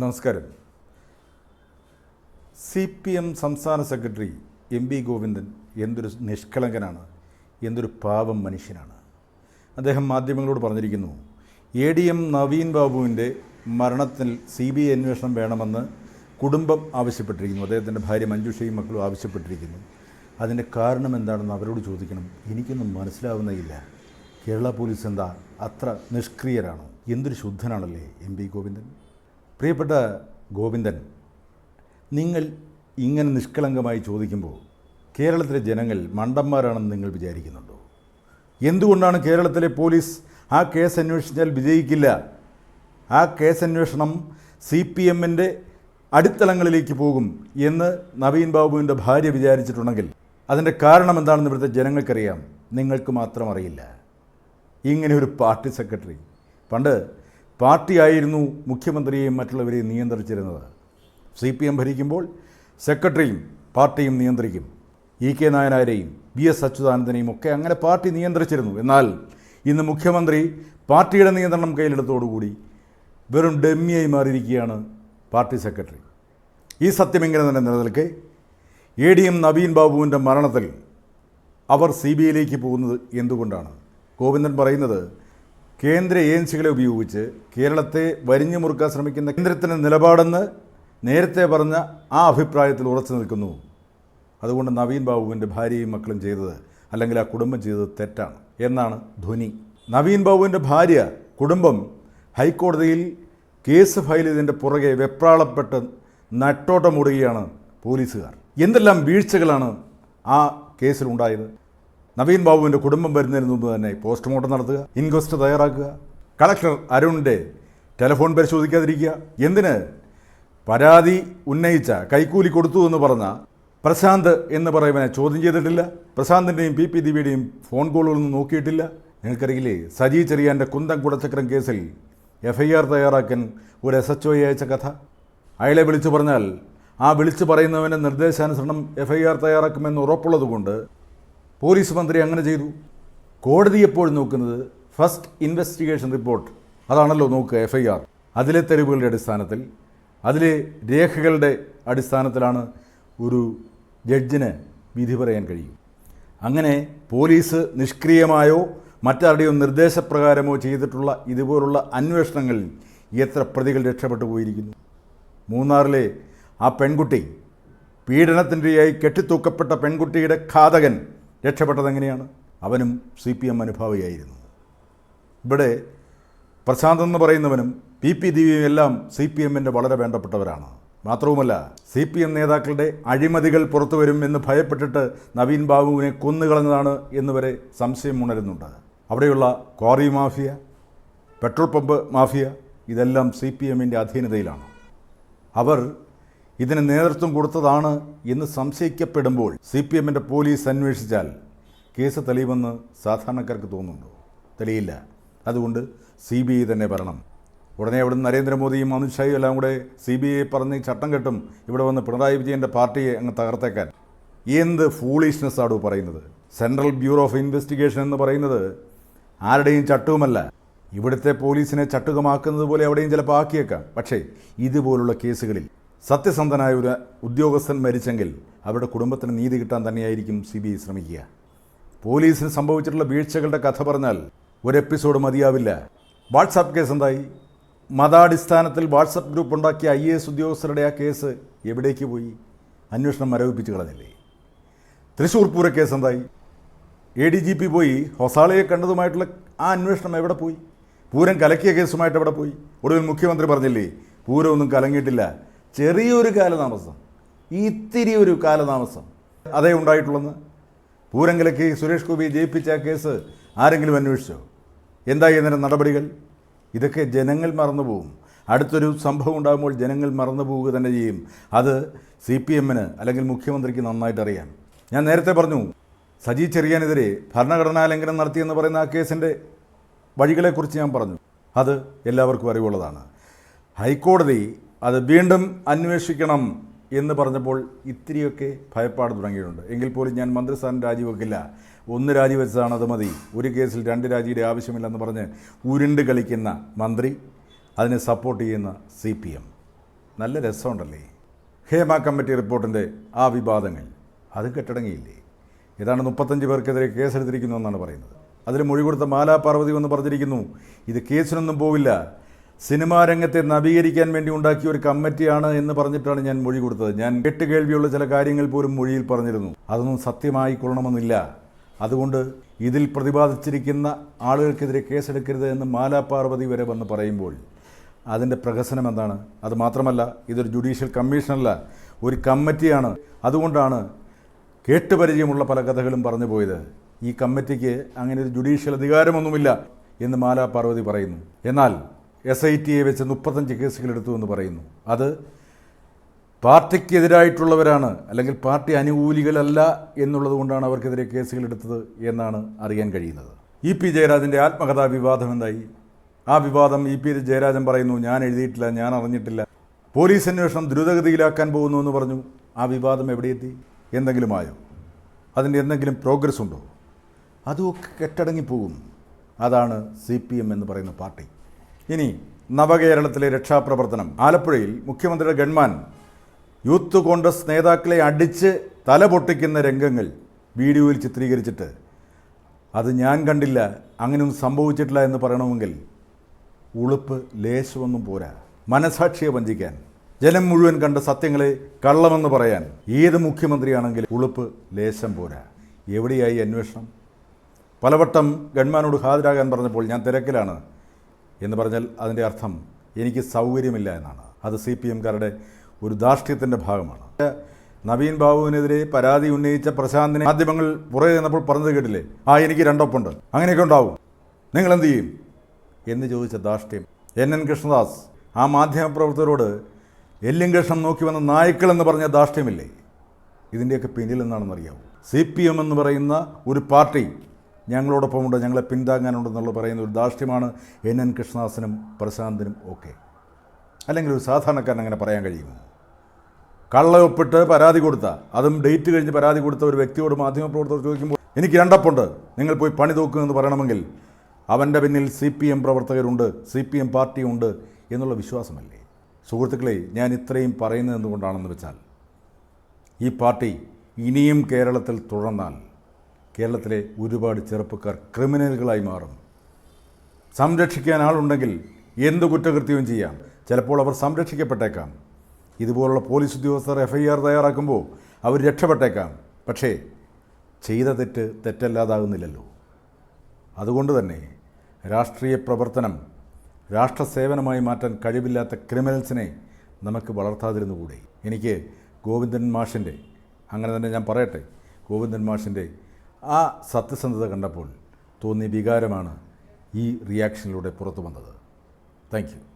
നമസ്കാരം. C P M സംസ്ഥാന secretary M V Govindan എന്തൊരു നിഷ്കളങ്കനാണ് എന്തൊരു പാവം മനുഷ്യനാണ്. അദ്ദേഹം മാധ്യമങ്ങളോട് പറഞ്ഞിരിക്കുന്നു എ ഡി എം നവീൻ ബാബുവിന്റെ മരണത്തിൽ സി ബി ഐ അന്വേഷണം വേണമെന്ന് കുടുംബം ആവശ്യപ്പെട്ടിരിക്കുന്നു. അദ്ദേഹത്തിന്റെ ഭാര്യ മഞ്ജുഷയും മക്കളും ആവശ്യപ്പെട്ടിരിക്കുന്നു. അതിന്റെ കാരണം എന്താണെന്ന് അവരോട് ചോദിക്കണം. എനിക്കൊന്നും മനസ്സിലാവുന്നേയില്ല. കേരള പോലീസ് എന്താ അത്ര നിഷ്ക്രിയരാണോ? എന്തൊരു ശുദ്ധനാണല്ലേ എം പി ഗോവിന്ദൻ? പ്രിയപ്പെട്ട ഗോവിന്ദൻ നിങ്ങൾ ഇങ്ങനെ നിഷ്കളങ്കമായി ചോദിക്കുമ്പോൾ കേരളത്തിലെ ജനങ്ങൾ മണ്ടന്മാരാണെന്ന് നിങ്ങൾ വിചാരിക്കുന്നുണ്ടോ? എന്തുകൊണ്ടാണ് കേരളത്തിലെ പോലീസ് ആ കേസ് അന്വേഷിച്ചാൽ വിജയിക്കില്ല? ആ കേസ് അന്വേഷണം സി പി എമ്മിന്റെ അടിത്തളങ്ങളിലേക്ക് പോകും എന്ന് നവീൻ ബാബുവിന്റെ ഭാര്യ വിചാരിച്ചിട്ടുണ്ടെങ്കിൽ അതിന്റെ കാരണം എന്താണെന്ന് ഇവിടുത്തെ ജനങ്ങൾക്കറിയാം. നിങ്ങൾക്ക് മാത്രം അറിയില്ല. ഇങ്ങനെ ഒരു പാർട്ടി സെക്രട്ടറി പണ്ട് പാർട്ടിയായിരുന്നു മുഖ്യമന്ത്രിയെയും മറ്റുള്ളവരെയും നിയന്ത്രിച്ചിരുന്നത്. സി പി എം ഭരിക്കുമ്പോൾ സെക്രട്ടറിയും പാർട്ടിയും നിയന്ത്രിക്കും. ഇ കെ നായനാരെയും വി എസ് അച്യുതാനന്ദനെയും ഒക്കെ അങ്ങനെ പാർട്ടി നിയന്ത്രിച്ചിരുന്നു. എന്നാൽ ഇന്ന് മുഖ്യമന്ത്രി പാർട്ടിയുടെ നിയന്ത്രണം കയ്യിലെടുത്തോടുകൂടി വെറും ഡെമ്മിയായി മാറിയിരിക്കുകയാണ് പാർട്ടി സെക്രട്ടറി. ഈ സത്യം ഇങ്ങനെ തന്നെ നിലനിൽക്കെ? എ ഡി എം നവീൻ ബാബുവിന്റെ മരണത്തിൽ അവർ സി ബി ഐയിലേക്ക് പോകുന്നത് എന്തുകൊണ്ടാണ്? ഗോവിന്ദൻ പറയുന്നത് കേന്ദ്ര ഏജൻസികളെ ഉപയോഗിച്ച് കേരളത്തെ വരിഞ്ഞു മുറുക്കാൻ ശ്രമിക്കുന്ന കേന്ദ്രത്തിന്റെ നിലപാടെന്ന് നേരത്തെ പറഞ്ഞ ആ അഭിപ്രായത്തിൽ ഉറച്ചു നിൽക്കുന്നു. അതുകൊണ്ട് നവീൻ ബാബുവിന്റെ ഭാര്യയും മക്കളും ചെയ്തത് അല്ലെങ്കിൽ ആ കുടുംബം ചെയ്തത് തെറ്റാണ് എന്നാണ് ധ്വനി. നവീൻ ബാബുവിന്റെ ഭാര്യ കുടുംബം ഹൈക്കോടതിയിൽ കേസ് ഫയൽ ചെയ്തതിന്റെ പുറകെ വെപ്രാളപ്പെട്ട് നട്ടോട്ടമൂടുകയാണ് പോലീസുകാർ. എന്തെല്ലാം വീഴ്ചകളാണ് ആ കേസിലുണ്ടായത്? നവീൻ ബാബുവിന്റെ കുടുംബം വരുന്നതിന് മുമ്പ് തന്നെ പോസ്റ്റ്മോർട്ടം നടത്തുക ഇൻക്വസ്റ്റ് തയ്യാറാക്കുക. കളക്ടർ അരുണിന്റെ ടെലിഫോൺ പരിശോധിക്കാതിരിക്കുക. എന്തിന്? പരാതി ഉന്നയിച്ച കൈക്കൂലി കൊടുത്തു എന്ന് പറഞ്ഞ പ്രശാന്ത് എന്ന് പറയുവനെ ചോദ്യം ചെയ്തിട്ടില്ല. പ്രശാന്തിന്റെയും പി പി ദിവിയുടെയും ഫോൺ കോളുകളൊന്നും നോക്കിയിട്ടില്ല. നിങ്ങൾക്കറിയില്ലേ സജി ചെറിയാന്റെ കുന്തം കുടച്ചക്രം കേസിൽ എഫ് ഐ ആർ തയ്യാറാക്കാൻ ഒരു എസ് എച്ച് ഒയെ അയച്ച കഥ. അയാളെ വിളിച്ചു പറഞ്ഞാൽ ആ വിളിച്ചു പറയുന്നവന്റെ നിർദ്ദേശാനുസരണം എഫ് ഐ ആർ തയ്യാറാക്കുമെന്ന് ഉറപ്പുള്ളതുകൊണ്ട് പോലീസ് മന്ത്രി അങ്ങനെ ചെയ്തു. കോടതി എപ്പോഴും നോക്കുന്നത്? First investigation report. അതാണല്ലോ നോക്കുക എഫ് ഐ ആർ അതിലെ തെരുവുകളുടെ അടിസ്ഥാനത്തിൽ അതിലെ രേഖകളുടെ അടിസ്ഥാനത്തിലാണ് ഒരു ജഡ്ജിന് വിധി പറയാൻ കഴിയും. അങ്ങനെ പോലീസ് നിഷ്ക്രിയമായോ മറ്റാരുടെയോ നിർദ്ദേശപ്രകാരമോ ചെയ്തിട്ടുള്ള ഇതുപോലുള്ള അന്വേഷണങ്ങളിൽ എത്ര പ്രതികൾ രക്ഷപ്പെട്ടു പോയിരിക്കുന്നു? മൂന്നാറിലെ ആ പെൺകുട്ടി പീഡനത്തിന്റെയായി കെട്ടിത്തൂക്കപ്പെട്ട പെൺകുട്ടിയുടെ ഘാതകൻ രക്ഷപ്പെട്ടത് എങ്ങനെയാണ്? അവനും സി പി എം അനുഭാവിയായിരുന്നു. ഇവിടെ പ്രശാന്ത് എന്ന് പറയുന്നവനും പി പി ദിവ്യയും എല്ലാം സി പി എമ്മിന്റെ വളരെ വേണ്ടപ്പെട്ടവരാണ്. മാത്രവുമല്ല സി പി എം നേതാക്കളുടെ അഴിമതികൾ പുറത്തു വരും എന്ന് ഭയപ്പെട്ടിട്ട് നവീൻ ബാബുവിനെ കൊന്നുകളഞ്ഞതാണ് എന്ന് വരെ സംശയം ഉണരുന്നുണ്ട്. അവിടെയുള്ള quarry mafia petrol pump mafia ഇതെല്ലാം സി പി എമ്മിന്റെ അധീനതയിലാണ്. അവർ ഇതിന് നേതൃത്വം കൊടുത്തതാണ് എന്ന് സംശയിക്കപ്പെടുമ്പോൾ സി പി എമ്മിന്റെ പോലീസ് അന്വേഷിച്ചാൽ കേസ് തെളിയുമെന്ന് സാധാരണക്കാർക്ക് തോന്നുന്നുണ്ടോ? തെളിയില്ല. അതുകൊണ്ട് സി ബി ഐ തന്നെ വരണം ഉടനെ അവിടുന്ന് നരേന്ദ്രമോദിയും അമിത്ഷായും എല്ലാം കൂടെ സി ബി ഐ പറഞ്ഞ് ചട്ടം കെട്ടും ഇവിടെ വന്ന് പിണറായി വിജയന്റെ പാർട്ടിയെ അങ്ങ് തകർത്തേക്കാൻ. എന്ത് ഫൂളിഷ്നെസ് ആടോ പറയുന്നത്? സെൻട്രൽ ബ്യൂറോ ഓഫ് ഇൻവെസ്റ്റിഗേഷൻ എന്ന് പറയുന്നത് ആരുടെയും ചട്ടവുമല്ല ഇവിടുത്തെ പോലീസിനെ ചട്ടുകമാക്കുന്നത് പോലെ എവിടെയും ചിലപ്പോൾ ആക്കിയേക്കാം. പക്ഷേ ഇതുപോലുള്ള കേസുകളിൽ സത്യസന്ധനായ ഒരു ഉദ്യോഗസ്ഥൻ മരിച്ചെങ്കിൽ അവരുടെ കുടുംബത്തിന് നീതി കിട്ടാൻ തന്നെയായിരിക്കും സി ബി ഐ ശ്രമിക്കുക. പോലീസിന് സംഭവിച്ചിട്ടുള്ള വീഴ്ചകളുടെ കഥ പറഞ്ഞാൽ ഒരു എപ്പിസോഡ് മതിയാവില്ല. വാട്സാപ്പ് കേസ് എന്തായി? മതാടിസ്ഥാനത്തിൽ വാട്സപ്പ് ഗ്രൂപ്പ് ഉണ്ടാക്കിയ ഐ എസ് ഉദ്യോഗസ്ഥരുടെ ആ കേസ് എവിടേക്ക് പോയി? അന്വേഷണം മരവിപ്പിച്ച് കളഞ്ഞില്ലേ? തൃശ്ശൂർ പൂര കേസ് എന്തായി? എ ഡി ജി പി പോയി ഹൊസാളയെ കണ്ടതുമായിട്ടുള്ള ആ അന്വേഷണം എവിടെ പോയി? പൂരം കലക്കിയ കേസുമായിട്ട് എവിടെ പോയി? ഒടുവിൽ മുഖ്യമന്ത്രി പറഞ്ഞില്ലേ പൂരമൊന്നും കലങ്ങിയിട്ടില്ല. ചെറിയൊരു കാലതാമസം ഇത്തിരി ഒരു കാലതാമസം. അതേ ഉണ്ടായിട്ടുള്ളെന്ന്? പൂരങ്കലയ്ക്ക് സുരേഷ് ഗോപി ജയിപ്പിച്ച കേസ് ആരെങ്കിലും അന്വേഷിച്ചോ? എന്തായി എന്നതിന്റെ നടപടികൾ? ഇതൊക്കെ ജനങ്ങൾ മറന്നുപോകും. അടുത്തൊരു സംഭവം ഉണ്ടാകുമ്പോൾ ജനങ്ങൾ മറന്നു പോവുക തന്നെ ചെയ്യും. അത് സി പി എമ്മിന് അല്ലെങ്കിൽ മുഖ്യമന്ത്രിക്ക് നന്നായിട്ട് അറിയാം. ഞാൻ നേരത്തെ പറഞ്ഞു സജി ചെറിയാനെതിരെ ഭരണഘടനാ ലംഘനം നടത്തിയെന്ന് പറയുന്ന ആ കേസിന്റെ വഴികളെക്കുറിച്ച് ഞാൻ പറഞ്ഞു. അത് എല്ലാവർക്കും അറിവുള്ളതാണ്. ഹൈക്കോടതി അത് വീണ്ടും അന്വേഷിക്കണം എന്ന് പറഞ്ഞപ്പോൾ ഇത്തിരിയൊക്കെ ഭയപ്പാട് തുടങ്ങിയിട്ടുണ്ട്. എങ്കിൽ പോലും ഞാൻ മന്ത്രിസ്ഥാനം രാജിവെക്കില്ല. ഒന്ന് രാജിവെച്ചതാണ് അത് മതി. ഒരു കേസിൽ രണ്ട് രാജിയുടെ ആവശ്യമില്ലെന്ന് പറഞ്ഞ് ഉരുണ്ട് കളിക്കുന്ന മന്ത്രി അതിനെ സപ്പോർട്ട് ചെയ്യുന്ന സി പി എം നല്ല രസമുണ്ടല്ലേ? ഹേമ കമ്മിറ്റി റിപ്പോർട്ടിന്റെ ആ വിവാദങ്ങൾ അത് കെട്ടടങ്ങിയില്ലേ? ഏതാണ്ട് മുപ്പത്തഞ്ച് പേർക്കെതിരെ കേസെടുത്തിരിക്കുന്നു എന്നാണ് പറയുന്നത്. അതിൽ മൊഴി കൊടുത്ത മാലാ പാർവതി എന്ന് പറഞ്ഞിരിക്കുന്നു. ഇത് കേസിനൊന്നും പോവില്ല. സിനിമാ രംഗത്തെ നവീകരിക്കാൻ വേണ്ടി ഉണ്ടാക്കിയ ഒരു കമ്മിറ്റിയാണ് എന്ന് പറഞ്ഞിട്ടാണ് ഞാൻ മൊഴി കൊടുത്തത്. ഞാൻ കേട്ടുകേൾവിയുള്ള ചില കാര്യങ്ങൾ പോലും മൊഴിയിൽ പറഞ്ഞിരുന്നു. അതൊന്നും സത്യമായി കൊള്ളണമെന്നില്ല. അതുകൊണ്ട് ഇതിൽ പ്രതിപാദിച്ചിരിക്കുന്ന ആളുകൾക്കെതിരെ കേസെടുക്കരുത് എന്ന് മാലാപാർവതി വരെ വന്ന് പറയുമ്പോൾ അതിന്റെ പ്രഹസനം എന്താണ്? അത് മാത്രമല്ല ഇതൊരു ജുഡീഷ്യൽ കമ്മീഷനല്ല ഒരു കമ്മിറ്റിയാണ്. അതുകൊണ്ടാണ് കേട്ടുപരിചയമുള്ള പല കഥകളും പറഞ്ഞു പോയത്. ഈ കമ്മിറ്റിക്ക് അങ്ങനെ ഒരു ജുഡീഷ്യൽ അധികാരമൊന്നുമില്ല എന്ന് മാലാപാർവതി പറയുന്നു. എന്നാൽ എസ് ഐ ടിയെ വെച്ച് മുപ്പത്തഞ്ച് കേസുകളെടുത്തു എന്ന് പറയുന്നു. അത് പാർട്ടിക്കെതിരായിട്ടുള്ളവരാണ് അല്ലെങ്കിൽ പാർട്ടി അനുകൂലികളല്ല എന്നുള്ളത് കൊണ്ടാണ് അവർക്കെതിരെ കേസുകൾ എടുത്തത് എന്നാണ് അറിയാൻ കഴിയുന്നത്. ഇ പി ജയരാജന്റെ ആത്മകഥാ വിവാദം എന്തായി? ആ വിവാദം ഇ പി ജയരാജൻ പറയുന്നു ഞാൻ എഴുതിയിട്ടില്ല ഞാൻ അറിഞ്ഞിട്ടില്ല. പോലീസ് അന്വേഷണം ദ്രുതഗതിയിലാക്കാൻ പോകുന്നു എന്ന് പറഞ്ഞു. ആ വിവാദം എവിടെയെത്തി എന്തെങ്കിലും ആയോ? അതിന്റെ എന്തെങ്കിലും പ്രോഗ്രസ് ഉണ്ടോ അതുമൊക്കെ കെട്ടടങ്ങിപ്പോകും അതാണ് സി പി എം എന്ന് പറയുന്ന പാർട്ടി. ഇനി നവകേരളത്തിലെ രക്ഷാപ്രവർത്തനം. ആലപ്പുഴയിൽ മുഖ്യമന്ത്രിയുടെ ഗൺമാൻ യൂത്ത് കോൺഗ്രസ് നേതാക്കളെ അടിച്ച് തല പൊട്ടിക്കുന്ന രംഗങ്ങൾ വീഡിയോയിൽ ചിത്രീകരിച്ചിട്ട്. അത് ഞാൻ കണ്ടില്ല അങ്ങനെയൊന്നും സംഭവിച്ചിട്ടില്ല എന്ന് പറയണമെങ്കിൽ ഉളുപ്പ് ലേശമൊന്നും പോരാ. മനസാക്ഷിയെ വഞ്ചിക്കാൻ ജനം മുഴുവൻ കണ്ട സത്യങ്ങളെ കള്ളമെന്ന് പറയാൻ ഏത് മുഖ്യമന്ത്രിയാണെങ്കിലും ഉളുപ്പ് ലേശം പോരാ. എവിടെയായി അന്വേഷണം? പലവട്ടം ഗൺമാനോട് ഹാജരാകാൻ പറഞ്ഞപ്പോൾ ഞാൻ തിരക്കിലാണ്. എന്ന് പറഞ്ഞാൽ അതിന്റെ അർത്ഥം എനിക്ക് സൗകര്യമില്ല എന്നാണ്. അത് സി പി എംകാരുടെ ഒരു ധാർഷ്ട്യത്തിന്റെ ഭാഗമാണ്. നവീൻ ബാബുവിനെതിരെ പരാതി ഉന്നയിച്ച പ്രശാന്തിനെ മാധ്യമങ്ങൾ പുറകെ നിന്നപ്പോൾ പറഞ്ഞത് കേട്ടില്ലേ? ആ എനിക്ക് രണ്ടൊപ്പുണ്ട് അങ്ങനെയൊക്കെ ഉണ്ടാവും. നിങ്ങൾ എന്ത് ചെയ്യും? എന്ന് ചോദിച്ച ധാർഷ്ട്യം എൻ എൻ കൃഷ്ണദാസ് ആ മാധ്യമപ്രവർത്തകരോട് എല്ലും കൃഷ്ണം നോക്കി വന്ന നായ്ക്കൾ എന്ന് പറഞ്ഞ ധാർഷ്ട്യമില്ലേ? ഇതിന്റെയൊക്കെ പിന്നിൽ എന്താണെന്നറിയാവൂ. സി പി എം എന്ന് പറയുന്ന ഒരു പാർട്ടി ഞങ്ങളോടൊപ്പമുണ്ട് ഞങ്ങളെ പിന്താങ്ങാനുണ്ടെന്നുള്ള പറയുന്ന ഒരു ധാർഷ്ട്യമാണ് എൻ എൻ കൃഷ്ണദാസിനും പ്രശാന്തിനും ഒക്കെ. അല്ലെങ്കിൽ ഒരു സാധാരണക്കാരൻ അങ്ങനെ പറയാൻ കഴിയുമോ? കള്ളയൊപ്പിട്ട് പരാതി കൊടുത്ത അതും ഡേറ്റ് കഴിഞ്ഞ് പരാതി കൊടുത്ത ഒരു വ്യക്തിയോട് മാധ്യമപ്രവർത്തകർ ചോദിക്കുമ്പോൾ എനിക്ക് രണ്ടപ്പുണ്ട് നിങ്ങൾ പോയി പണി തോക്കുമെന്ന് പറയണമെങ്കിൽ അവന്റെ പിന്നിൽ സി പി എം പ്രവർത്തകരുണ്ട് സി പി എം പാർട്ടിയുണ്ട് എന്നുള്ള വിശ്വാസമല്ലേ? സുഹൃത്തുക്കളെ ഞാൻ ഇത്രയും പറയുന്നത് എന്തുകൊണ്ടാണെന്ന് വെച്ചാൽ ഈ പാർട്ടി ഇനിയും കേരളത്തിൽ തുടർന്നാൽ കേരളത്തിലെ ഒരുപാട് ചെറുപ്പക്കാർ ക്രിമിനലുകളായി മാറും. സംരക്ഷിക്കാൻ ആളുണ്ടെങ്കിൽ എന്ത് കുറ്റകൃത്യവും ചെയ്യാം. ചിലപ്പോൾ അവർ സംരക്ഷിക്കപ്പെട്ടേക്കാം. ഇതുപോലുള്ള പോലീസ് ഉദ്യോഗസ്ഥർ എഫ് ഐ ആർ തയ്യാറാക്കുമ്പോൾ അവർ രക്ഷപ്പെട്ടേക്കാം. പക്ഷേ ചെയ്ത തെറ്റ് തെറ്റല്ലാതാകുന്നില്ലല്ലോ. അതുകൊണ്ട് തന്നെ രാഷ്ട്രീയ പ്രവർത്തനം രാഷ്ട്ര സേവനമായി മാറ്റാൻ കഴിവില്ലാത്ത ക്രിമിനൽസിനെ നമുക്ക് വളർത്താതിരുന്നുകൂടെ? എനിക്ക് ഗോവിന്ദൻ മാഷിന്റെ അങ്ങനെ തന്നെ ഞാൻ പറയട്ടെ ഗോവിന്ദൻ മാഷിന്റെ ആ സത്യസന്ധത കണ്ടപ്പോൾ തോന്നിയ വികാരമാണ് ഈ റിയാക്ഷനിലൂടെ പുറത്തു വന്നത്. താങ്ക്